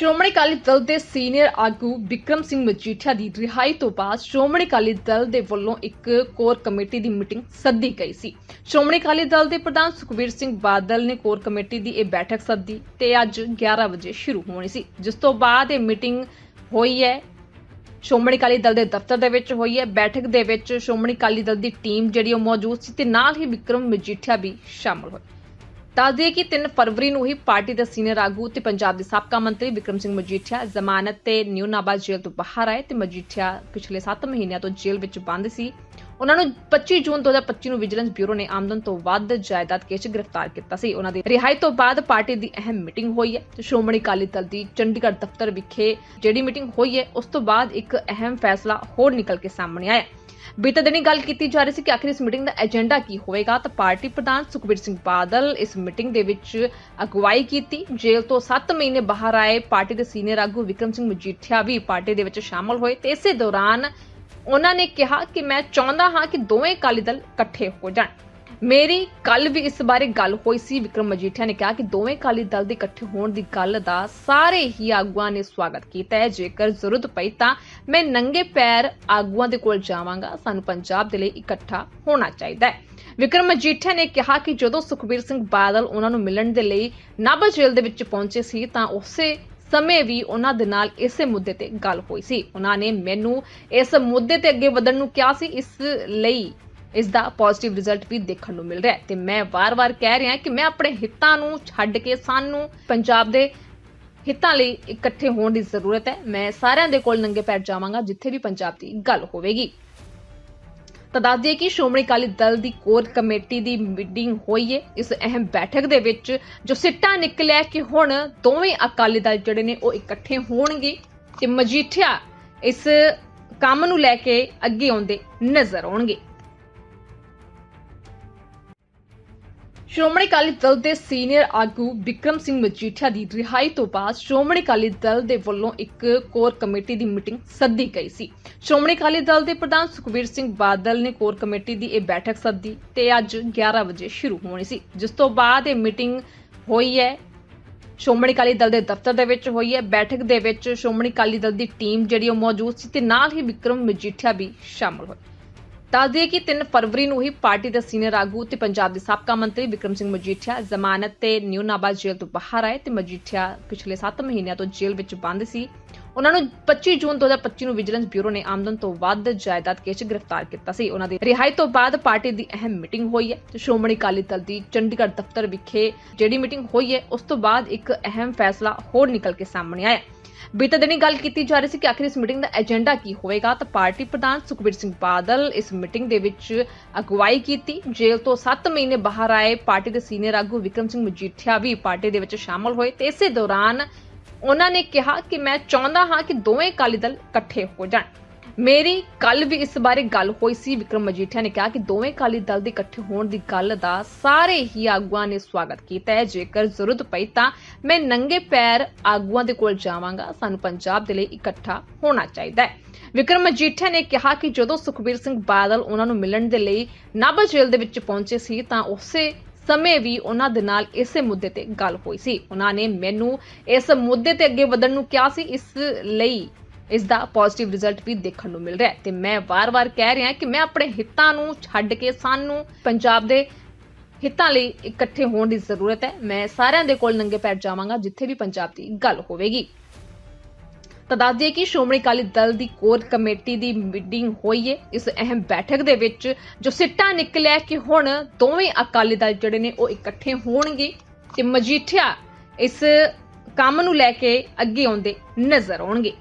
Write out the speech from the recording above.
ਸ਼੍ਰੋਮਣੀ ਅਕਾਲੀ ਦਲ ਦੇ ਸੀਨੀਅਰ ਆਗੂ ਵਿਕਰਮ ਸਿੰਘ ਮਜੀਠੀਆ ਦੀ ਰਿਹਾਈ ਤੋਂ ਬਾਅਦ ਸ਼੍ਰੋਮਣੀ ਅਕਾਲੀ ਦਲ ਦੇ ਵੱਲੋਂ ਇੱਕ ਕੋਰ ਕਮੇਟੀ ਦੀ ਮੀਟਿੰਗ ਸੱਦੀ ਗਈ ਸੀ। ਸ਼੍ਰੋਮਣੀ ਅਕਾਲੀ ਦਲ ਦੇ ਪ੍ਰਧਾਨ ਸੁਖਬੀਰ ਸਿੰਘ ਬਾਦਲ ਨੇ ਕੋਰ ਕਮੇਟੀ ਦੀ ਇਹ ਬੈਠਕ ਸੱਦੀ ਤੇ ਅੱਜ 11 ਵਜੇ ਸ਼ੁਰੂ ਹੋਣੀ ਸੀ, ਜਿਸ ਤੋਂ ਬਾਅਦ ਇਹ ਮੀਟਿੰਗ ਹੋਈ ਹੈ। ਸ਼੍ਰੋਮਣੀ ਅਕਾਲੀ ਦਲ ਦੇ ਦਫ਼ਤਰ ਦੇ ਵਿੱਚ ਹੋਈ ਹੈ। ਬੈਠਕ ਦੇ ਵਿੱਚ ਸ਼੍ਰੋਮਣੀ ਅਕਾਲੀ ਦਲ ਦੀ ਟੀਮ ਜਿਹੜੀ ਉਹ ਮੌਜੂਦ ਸੀ ਤੇ ਨਾਲ ਹੀ ਵਿਕਰਮ ਮਜੀਠੀਆ ਵੀ ਸ਼ਾਮਲ ਹੋਏ ਦੱਸ ਦਈਏ ਕਿ 3 ਫਰਵਰੀ ਨੂੰ ਹੀ ਪਾਰਟੀ ਦੇ ਸੀਨੀਅਰ ਆਗੂ ਤੇ ਪੰਜਾਬ ਦੇ ਸਾਬਕਾ ਮੰਤਰੀ ਵਿਕਰਮ ਸਿੰਘ ਮਜੀਠੀਆ ਜ਼ਮਾਨਤ ਤੇ ਨਿਊ ਨਾਬਾ ਜੇਲ੍ਹ ਤੋਂ ਬਾਹਰ ਆਏ ਤੇ ਮਜੀਠੀਆ ਪਿਛਲੇ 7 ਮਹੀਨਿਆਂ ਤੋਂ ਜੇਲ੍ਹ ਵਿੱਚ ਬੰਦ ਸੀ। ਉਹਨਾਂ ਨੂੰ 25 ਜੂਨ 2025 ਨੂੰ ਵਿਜੀਲੈਂਸ ਬਿਊਰੋ ਨੇ ਆਮਦਨ ਤੋਂ ਵੱਧ ਜਾਇਦਾਦ ਕੇਸ 'ਚ ਗ੍ਰਿਫਤਾਰ ਕੀਤਾ ਸੀ। ਉਹਨਾਂ ਦੀ ਰਿਹਾਈ ਤੋਂ ਬਾਅਦ ਪਾਰਟੀ ਦੀ ਅਹਿਮ ਮੀਟਿੰਗ ਹੋਈ ਹੈ ਤੇ ਸ਼੍ਰੋਮਣੀ ਅਕਾਲੀ ਦਲ ਦੀ ਚੰਡੀਗੜ੍ਹ ਦਫ਼ਤਰ ਵਿਖੇ ਜਿਹੜੀ ਮੀਟਿੰਗ ਹੋਈ ਹੈ, ਉਸ ਤੋਂ ਬਾਅਦ ਇੱਕ ਅਹਿਮ ਫੈਸਲਾ ਹੋਰ ਨਿਕਲ ਕੇ ਸਾਹਮਣੇ ਆਇਆ। ਬੀਤੇ ਦਿਨੀ ਗੱਲ ਕੀਤੀ ਜਾ ਰਹੀ ਸੀ ਕਿ ਆਖਿਰ ਇਸ ਮੀਟਿੰਗ ਦਾ ਏਜੰਡਾ ਕੀ ਹੋਵੇਗਾ, ਤਾਂ ਪਾਰਟੀ ਪ੍ਰਧਾਨ ਸੁਖਬੀਰ ਸਿੰਘ ਬਾਦਲ ਇਸ ਮੀਟਿੰਗ ਦੇ ਵਿੱਚ ਅਗਵਾਈ ਕੀਤੀ। ਜੇਲ੍ਹ ਤੋਂ 7 ਮਹੀਨੇ ਬਾਹਰ ਆਏ ਪਾਰਟੀ ਦੇ ਸੀਨੀਅਰ ਆਗੂ ਵਿਕਰਮ ਸਿੰਘ ਮਜੀਠੀਆ ਵੀ ਪਾਰਟੀ ਦੇ ਵਿੱਚ ਸ਼ਾਮਲ ਹੋਏ ਤੇ ਇਸੇ ਦੌਰਾਨ ਉਹਨਾਂ ਨੇ ਕਿਹਾ ਕਿ ਮੈਂ ਚਾਹੁੰਦਾ ਹਾਂ ਕਿ ਦੋਵੇਂ ਅਕਾਲੀ ਦਲ ਇਕੱਠੇ ਹੋ ਜਾਣ। ਮੇਰੀ ਕੱਲ ਵੀ ਇਸ ਬਾਰੇ ਗੱਲ ਹੋਈ ਸੀ ਵਿਕਰਮ ਮਜੀਠੀਆ ਨੇ ਕਿਹਾ ਕਿ ਦੋਵੇਂ ਅਕਾਲੀ ਦਲ ਦੇ ਇਕੱਠੇ ਹੋਣ ਦੀ ਗੱਲ ਦਾ ਸਾਰੇ ਹੀ ਆਗੂਆਂ ਨੇ ਸਵਾਗਤ ਕੀਤਾ ਹੈ। ਜੇਕਰ ਜ਼ਰੂਰਤ ਪਈ ਤਾਂ ਮੈਂ ਨੰਗੇ ਪੈਰ ਆਗੂਆਂ ਦੇ ਕੋਲ ਜਾਵਾਂਗਾ। ਸਾਨੂੰ ਪੰਜਾਬ ਦੇ ਲਈ ਇਕੱਠਾ ਹੋਣਾ ਚਾਹੀਦਾ ਹੈ। ਵਿਕਰਮ ਮਜੀਠੀਆ ਨੇ ਕਿਹਾ ਕਿ ਜਦੋਂ ਸੁਖਬੀਰ ਸਿੰਘ ਬਾਦਲ ਉਹਨਾਂ ਨੂੰ ਮਿਲਣ ਦੇ ਲਈ ਨਾਭਾ ਜੇਲ੍ਹ ਦੇ ਵਿੱਚ ਪਹੁੰਚੇ ਸੀ ਤਾਂ ਉਸੇ ਸਮੇਂ ਵੀ ਉਹਨਾਂ ਦੇ ਨਾਲ ਇਸੇ ਮੁੱਦੇ ਤੇ ਗੱਲ ਹੋਈ ਸੀ। ਉਹਨਾਂ ਨੇ ਮੈਨੂੰ ਇਸ ਮੁੱਦੇ ਤੇ ਅੱਗੇ ਵਧਣ ਨੂੰ ਕਿਹਾ ਸੀ। ਇਸ ਲਈ ਇਸ ਦਾ ਪੋਜ਼ਿਟਿਵ ਰਿਜ਼ਲਟ ਵੀ ਦੇਖਣ ਨੂੰ ਮਿਲ ਰਿਹਾ ਹੈ। ਤੇ ਮੈਂ ਵਾਰ-ਵਾਰ ਕਹਿ ਰਿਹਾ ਕਿ ਮੈਂ ਆਪਣੇ ਹਿੱਤਾਂ ਨੂੰ ਛੱਡ ਕੇ ਸਾਨੂੰ ਪੰਜਾਬ ਦੇ ਹਿੱਤਾਂ ਲਈ ਇਕੱਠੇ ਹੋਣ ਦੀ ਜ਼ਰੂਰਤ ਹੈ। ਮੈਂ ਸਾਰਿਆਂ ਦੇ ਕੋਲ ਨੰਗੇ ਪੈਰ ਜਾਵਾਂਗਾ, ਜਿੱਥੇ ਵੀ ਪੰਜਾਬ ਦੀ ਗੱਲ ਹੋਵੇਗੀ। ਤਾਂ ਦੱਸ ਦਈਏ ਕਿ ਸ਼੍ਰੋਮਣੀ ਅਕਾਲੀ ਦਲ ਦੀ ਕੋਰ ਕਮੇਟੀ ਦੀ ਮੀਟਿੰਗ ਹੋਈ ਹੈ ਇਸ ਅਹਿਮ ਬੈਠਕ ਦੇ ਵਿੱਚ ਜੋ ਸਿੱਟਾ ਨਿਕਲਿਆ ਕਿ ਹੁਣ ਦੋਵੇਂ ਅਕਾਲੀ ਦਲ ਜਿਹੜੇ ਨੇ ਉਹ ਇਕੱਠੇ ਹੋਣਗੇ ਤੇ ਮਜੀਠੀਆ ਇਸ ਕੰਮ ਨੂੰ ਲੈ ਕੇ ਅੱਗੇ ਆਉਂਦੇ ਨਜ਼ਰ ਆਉਣਗੇ। ਸ਼੍ਰੋਮਣੀ ਅਕਾਲੀ ਦਲ ਦੇ ਸੀਨੀਅਰ ਆਗੂ ਵਿਕਰਮ ਸਿੰਘ ਮਜੀਠੀਆ ਦੀ ਰਿਹਾਈ ਤੋਂ ਬਾਅਦ ਸ਼੍ਰੋਮਣੀ ਅਕਾਲੀ ਦਲ ਦੇ ਵੱਲੋਂ ਇੱਕ ਕੋਰ ਕਮੇਟੀ ਦੀ ਮੀਟਿੰਗ ਸੱਦੀ ਗਈ ਸੀ। ਸ਼੍ਰੋਮਣੀ ਅਕਾਲੀ ਦਲ ਦੇ ਪ੍ਰਧਾਨ ਸੁਖਬੀਰ ਸਿੰਘ ਬਾਦਲ ਨੇ ਕੋਰ ਕਮੇਟੀ ਦੀ ਇਹ ਬੈਠਕ ਸੱਦੀ ਤੇ ਅੱਜ 11 ਵਜੇ ਸ਼ੁਰੂ ਹੋਣੀ ਸੀ। ਜਿਸ ਤੋਂ ਬਾਅਦ ਇਹ ਮੀਟਿੰਗ ਹੋਈ ਹੈ। ਸ਼੍ਰੋਮਣੀ ਅਕਾਲੀ ਦਲ ਦੇ ਦਫ਼ਤਰ ਦੇ ਵਿੱਚ ਹੋਈ ਹੈ। ਬੈਠਕ ਦੇ ਵਿੱਚ ਸ਼੍ਰੋਮਣੀ ਅਕਾਲੀ ਦਲ ਦੀ ਟੀਮ ਜਿਹੜੀ ਉਹ ਮੌਜੂਦ ਸੀ ਤੇ ਨਾਲ ਹੀ ਵਿਕਰਮ ਮਜੀਠੀਆ ਵੀ ਸ਼ਾਮਲ ਹੋਏ। ਦੱਸ ਦਈਏ ਕਿ 3 ਫਰਵਰੀ ਨੂੰ ਹੀ ਪਾਰਟੀ ਦੇ ਸੀਨੀਅਰ ਆਗੂ ਤੇ ਪੰਜਾਬ ਦੇ ਸਾਬਕਾ ਮੰਤਰੀ ਵਿਕਰਮ ਸਿੰਘ ਮਜੀਠੀਆ ਜ਼ਮਾਨਤ ਤੇ ਨਿਊ ਨਾਬਾ ਜੇਲ੍ਹ ਤੋਂ ਬਾਹਰ ਆਏ ਤੇ ਮਜੀਠੀਆ ਪਿਛਲੇ 7 ਮਹੀਨਿਆਂ ਤੋਂ ਜੇਲ੍ਹ ਵਿੱਚ ਬੰਦ ਸੀ। ਉਹਨਾਂ ਨੂੰ 25 ਜੂਨ 2025 ਨੂੰ ਵਿਜੀਲੈਂਸ ਬਿਊਰੋ ਨੇ ਆਮਦਨ ਤੋਂ ਵੱਧ ਜਾਇਦਾਦ ਕੇਸ 'ਚ ਗ੍ਰਿਫਤਾਰ ਕੀਤਾ ਸੀ। ਉਹਨਾਂ ਦੀ ਰਿਹਾਈ ਤੋਂ ਬਾਅਦ ਪਾਰਟੀ ਦੀ ਅਹਿਮ ਮੀਟਿੰਗ ਹੋਈ ਹੈ ਤੇ ਸ਼੍ਰੋਮਣੀ ਅਕਾਲੀ ਦਲ ਦੀ ਚੰਡੀਗੜ੍ਹ ਦਫ਼ਤਰ ਵਿਖੇ ਜਿਹੜੀ ਮੀਟਿੰਗ ਹੋਈ ਹੈ, ਉਸ ਤੋਂ ਬਾਅਦ ਇੱਕ ਅਹਿਮ ਫੈਸਲਾ ਹੋਰ ਨਿਕਲ ਕੇ ਸਾਹਮਣੇ ਆਇਆ। ਬੀਤੇ ਦਿਨੀ ਗੱਲ ਕੀਤੀ ਜਾ ਰਹੀ ਸੀ ਕਿ ਆਖਿਰ ਇਸ ਮੀਟਿੰਗ ਦਾ ਏਜੰਡਾ ਕੀ ਹੋਵੇਗਾ, ਤਾਂ ਪਾਰਟੀ ਪ੍ਰਧਾਨ ਸੁਖਬੀਰ ਸਿੰਘ ਬਾਦਲ ਇਸ ਮੀਟਿੰਗ ਦੇ ਵਿੱਚ ਅਗਵਾਈ ਕੀਤੀ। ਜੇਲ੍ਹ ਤੋਂ 7 ਮਹੀਨੇ ਬਾਹਰ ਆਏ ਪਾਰਟੀ ਦੇ ਸੀਨੀਅਰ ਆਗੂ ਵਿਕਰਮ ਸਿੰਘ ਮਜੀਠੀਆ ਵੀ ਪਾਰਟੀ ਦੇ ਵਿੱਚ ਸ਼ਾਮਲ ਹੋਏ ਤੇ ਇਸੇ ਦੌਰਾਨ ਉਹਨਾਂ ਨੇ ਕਿਹਾ ਕਿ ਮੈਂ ਚਾਹੁੰਦਾ ਹਾਂ ਕਿ ਦੋਵੇਂ ਅਕਾਲੀ ਦਲ ਇਕੱਠੇ ਹੋ ਜਾਣ। ਮੇਰੀ ਕੱਲ ਵੀ ਇਸ ਬਾਰੇ ਗੱਲ ਹੋਈ ਸੀ, ਵਿਕਰਮ ਮਜੀਠੀਆ ਨੇ ਕਿਹਾ ਕਿ ਦੋਵੇਂ ਅਕਾਲੀ ਦਲ ਦੇ ਇਕੱਠੇ ਹੋਣ ਦੀ ਗੱਲ ਦਾ ਸਾਰੇ ਹੀ ਆਗੂਆਂ ਨੇ ਸਵਾਗਤ ਕੀਤਾ ਹੈ। ਜੇਕਰ ਜ਼ਰੂਰਤ ਪਈ ਤਾਂ ਮੈਂ ਨੰਗੇ ਪੈਰ ਆਗੂਆਂ ਦੇ ਕੋਲ ਜਾਵਾਂਗਾ। ਸਾਨੂੰ ਪੰਜਾਬ ਦੇ ਲਈ ਇਕੱਠਾ ਹੋਣਾ ਚਾਹੀਦਾ ਹੈ। ਵਿਕਰਮ ਮਜੀਠੀਆ ਨੇ ਕਿਹਾ ਕਿ ਜਦੋਂ ਸੁਖਬੀਰ ਸਿੰਘ ਬਾਦਲ ਉਹਨਾਂ ਨੂੰ ਮਿਲਣ ਦੇ ਲਈ ਨਾਭਾ ਜੇਲ੍ਹ ਦੇ ਵਿੱਚ ਪਹੁੰਚੇ ਸੀ, ਤਾਂ ਉਸੇ ਸਮੇਂ ਵੀ ਉਹਨਾਂ ਦੇ ਨਾਲ ਇਸੇ ਮੁੱਦੇ ਤੇ ਗੱਲ ਹੋਈ ਸੀ। ਉਹਨਾਂ ਨੇ ਮੈਨੂੰ ਇਸ ਮੁੱਦੇ ਤੇ ਅੱਗੇ ਵਧਣ ਨੂੰ ਕਿਹਾ ਸੀ। ਇਸ ਲਈ ਇਸ ਦਾ ਪੋਜ਼ਿਟਿਵ ਰਿਜ਼ਲਟ ਵੀ ਦੇਖਣ ਨੂੰ ਮਿਲ ਰਿਹਾ ਹੈ। ਤੇ ਮੈਂ ਵਾਰ-ਵਾਰ ਕਹਿ ਰਿਹਾ ਕਿ ਮੈਂ ਆਪਣੇ ਹਿੱਤਾਂ ਨੂੰ ਛੱਡ ਕੇ ਸਾਨੂੰ ਪੰਜਾਬ ਦੇ ਹਿੱਤਾਂ ਲਈ ਇਕੱਠੇ ਹੋਣ ਦੀ ਜ਼ਰੂਰਤ ਹੈ। ਮੈਂ ਸਾਰਿਆਂ ਦੇ ਕੋਲ ਨੰਗੇ ਪੈਰ ਜਾਵਾਂਗਾ, ਜਿੱਥੇ ਵੀ ਪੰਜਾਬ ਦੀ ਗੱਲ ਹੋਵੇਗੀ। ਤਾਂ ਦੱਸ ਦਈਏ ਕਿ ਸ਼੍ਰੋਮਣੀ ਅਕਾਲੀ ਦਲ ਦੀ ਕੋਰ ਕਮੇਟੀ ਦੀ ਮੀਟਿੰਗ ਹੋਈ ਹੈ ਇਸ ਅਹਿਮ ਬੈਠਕ ਦੇ ਵਿੱਚ ਜੋ ਸਿੱਟਾ ਨਿਕਲਿਆ ਕਿ ਹੁਣ ਦੋਵੇਂ ਅਕਾਲੀ ਦਲ ਜਿਹੜੇ ਨੇ ਉਹ ਇਕੱਠੇ ਹੋਣਗੇ ਤੇ ਮਜੀਠੀਆ ਇਸ ਕੰਮ ਨੂੰ ਲੈ ਕੇ ਅੱਗੇ ਆਉਂਦੇ ਨਜ਼ਰ ਆਉਣਗੇ।